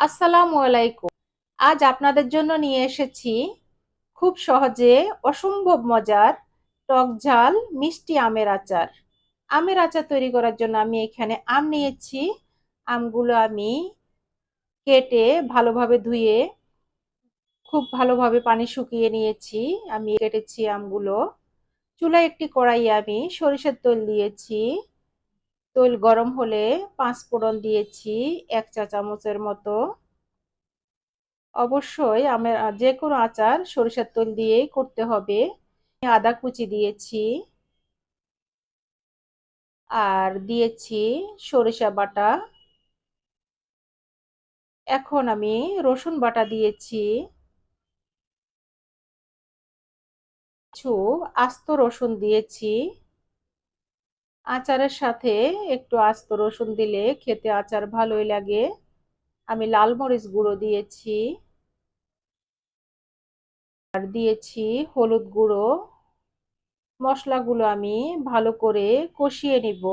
আসসালামু আলাইকুম। আজ আপনাদের জন্য নিয়ে এসেছি খুব সহজে অসম্ভব মজার টক ঝাল মিষ্টি আমের আচার। আমের আচার তৈরি করার জন্য আমি এখানে আম নিয়েছি। আমগুলো আমি কেটে ভালোভাবে ধুয়ে, খুব ভালোভাবে পানি শুকিয়ে নিয়েছি। আমি কেটেছি আমগুলো। চুলায় একটি কড়াই আমি সরিষার তেল দিয়েছি। তেল গরম হলে পাঁচ ফোড়ন দিয়েছি, এক চা চামচের মতো। অবশ্যই আমার যে কোনো আচার সরিষার তেল দিয়েই করতে হবে। আদা কুচি দিয়েছি। আর দিয়েছি সরিষা বাটা। এখন আমি রসুন বাটা দিয়েছি। কিছু আস্ত রসুন দিয়েছি। আচারের সাথে একটু আস্ত রসুন দিলে খেতে আচার ভালোই লাগে। আমি লাল মরিচ গুঁড়ো দিয়েছি। আর দিয়েছি হলুদ গুঁড়ো। মশলাগুলো আমি ভালো করে কষিয়ে নিব।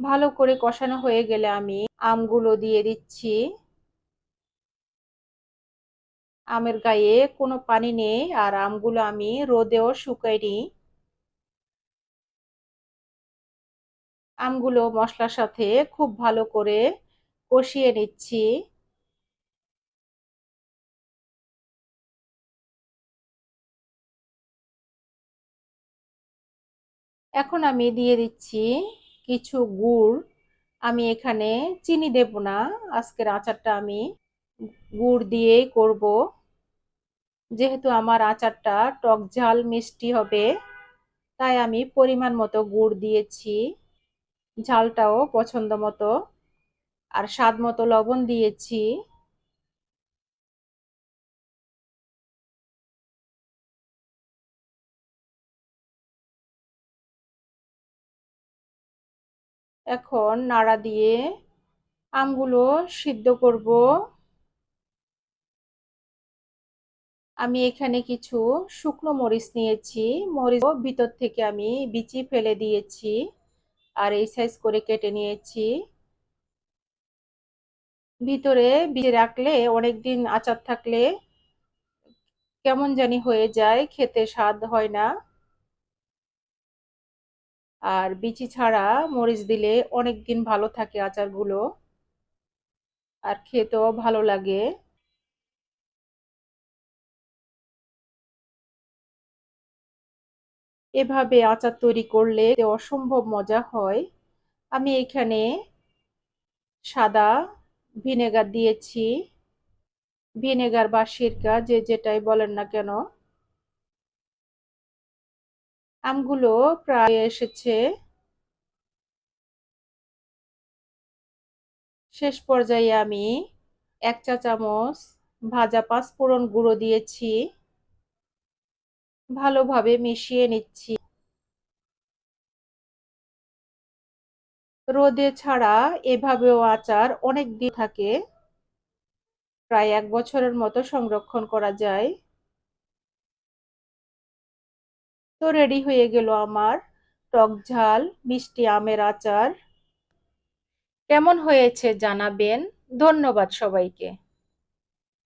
ভালো করে কষানো হয়ে গেলে আমি আমগুলো দিয়ে দিচ্ছি। আমের গায়ে কোনো পানি নেই আর আমগুলো আমি রোদেও শুকাইনি। আমগুলো মশলার সাথে খুব ভালো করে কষিয়ে নিচ্ছি। এখন আমি দিয়ে দিচ্ছি কিছু গুড়। আমি এখানে চিনি দেব না। আজকের আচারটা আমি গুড় দিয়েই করব। যেহেতু আমার আচারটা টক ঝাল মিষ্টি হবে, তাই আমি পরিমাণ মতো গুড় দিয়েছি, ঝালটাও পছন্দ মতো, আর স্বাদ মতো লবণ দিয়েছি। এখন নাড়া দিয়ে আমগুলো সিদ্ধ করব। আমি এখানে কিছু শুকনো মরিচ নিয়েছি। মরিচ ভিতর থেকে আমি বিচি ফেলে দিয়েছি আর এই সাইজ করে কেটে নিয়েছি। ভিতরে বিচি রাখলে অনেক দিন আচার থাকলে কেমন জানি হয়ে যায়, খেতে স্বাদ হয় না। আর বিচি ছাড়া মরিচ দিলে অনেক দিন ভালো থাকে আচারগুলো। আর খেতেও ভালো লাগে। এভাবে আচার তৈরি করলে অসম্ভব মজা হয়। আমি এখানে সাদা ভিনেগার দিয়েছি। ভিনেগার বা সিরকা, যে যেটাই বলেন না কেন। আমগুলো প্রায় এসেছে। শেষ পর্যায়ে আমি এক চা চামচ ভাজা পাঁচফোড়ন গুঁড়ো দিয়েছি। ভালোভাবে মিশিয়ে নিচ্ছি। রোদে ছাড়া এভাবেও আচার অনেক দিন থাকে। প্রায় এক বছরের মতো সংরক্ষণ করা যায়। তো রেডি হয়ে গেল আমার টক ঝাল, মিষ্টি আমের আচার। কেমন হয়েছে জানাবেন। ধন্যবাদ সবাইকে।